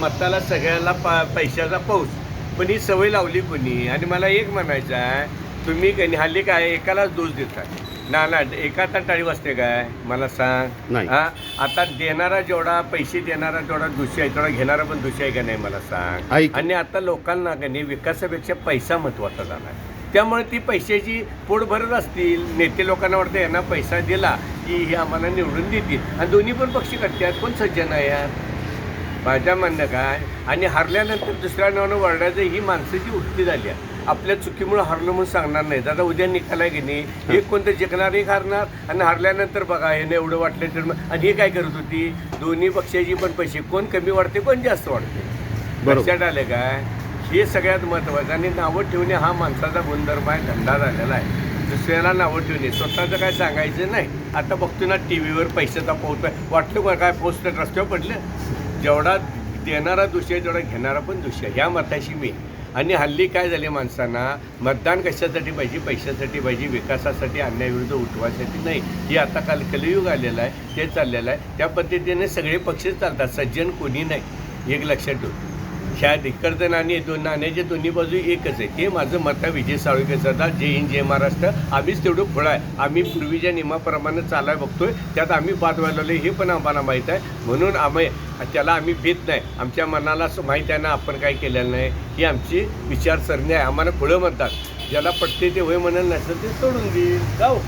मताला सगळ्याला पा पैशाचा पाऊस. पण ही सवय लावली कोणी? आणि मला एक म्हणायचं आहे तुम्ही हल्ली काय एकालाच दोष देताय. ना ना एका टाळी वाजते काय? मला सांग. नाही. हा? आता देणारा जेवढा पैसे देणारा जेवढा दोषी आहे तेवढा घेणारा पण दोषी आहे का नाही मला सांग. आणि आता लोकांना का नाही विकासापेक्षा पैसा महत्त्वाचा झाला त्यामुळे ती पैशाची पोट भरत असतील नेते लोकांना वाटतं यांना पैसा दिला की हे आम्हाला निवडून देतील. आणि दोन्ही पण पक्षी करतात. कोण सज्जन आहे यार? माझ्या म्हणणं काय? आणि हरल्यानंतर दुसऱ्या नावानं वरडायचं ही माणसाची उक्ती झाली आहे. आपल्या चुकीमुळे हरलो म्हणून सांगणार नाही. आता उद्या आहे की नाही? एक कोणतं जिंकणार एक हारणार. आणि हरल्यानंतर बघा हे एवढं वाटलं तर मग आणि हे काय करत होती? दोन्ही पक्षाची पण पैसे कोण कमी वाढते कोण जास्त वाढते. लक्षात आलं काय? हे सगळ्यात महत्त्वाचं आणि नावं ठेवणे हा माणसाचा गुणधर्म आहे धंदा झालेला आहे. दुसऱ्याला नावं ठेवणे स्वतःचं काय सांगायचं नाही. आता बघतो ना टी व्हीवर पैशाचा पाऊस आहे वाटलं का काय पोस्ट रस्त्यावर पडलं? जेवढा देणारा दोषी आहे तेवढा घेणारा पण दोषी आहे. ह्या मताशी मी. आणि हल्ली काय झाले माणसांना मतदान कशासाठी पाहिजे? पैशासाठी पाहिजे? विकासासाठी अन्यायविरुद्ध उठवासाठी नाही. हे आता काल कलियुग आलेलं आहे ते चाललेलं आहे. त्या पद्धतीने सगळे पक्ष चालतात. सज्जन कोणी नाही. एक लक्षात ठेवतो ह्या इकडचं आणि दोन नाण्याचे दोन्ही बाजू एकच आहे. हे माझं मत आहे विजय साळुके सरदार जय हिंद जय महाराष्ट्र. आम्हीच तेवढं फुळं आहे. आम्ही पूर्वीच्या नियमाप्रमाणे चालाय बघतोय. त्यात आम्ही बाद व्हायला हे पण आम्हाला माहीत आहे. म्हणून आम्ही त्याला आम्ही भीत नाही. आमच्या मनाला असं माहीत आहे ना आपण काय केलेलं नाही. ही आमची विचारसरणी आहे. आम्हाला फुळं म्हणतात. ज्याला पटते ते वय म्हणाल नसेल ते सोडून देईल. जाऊ.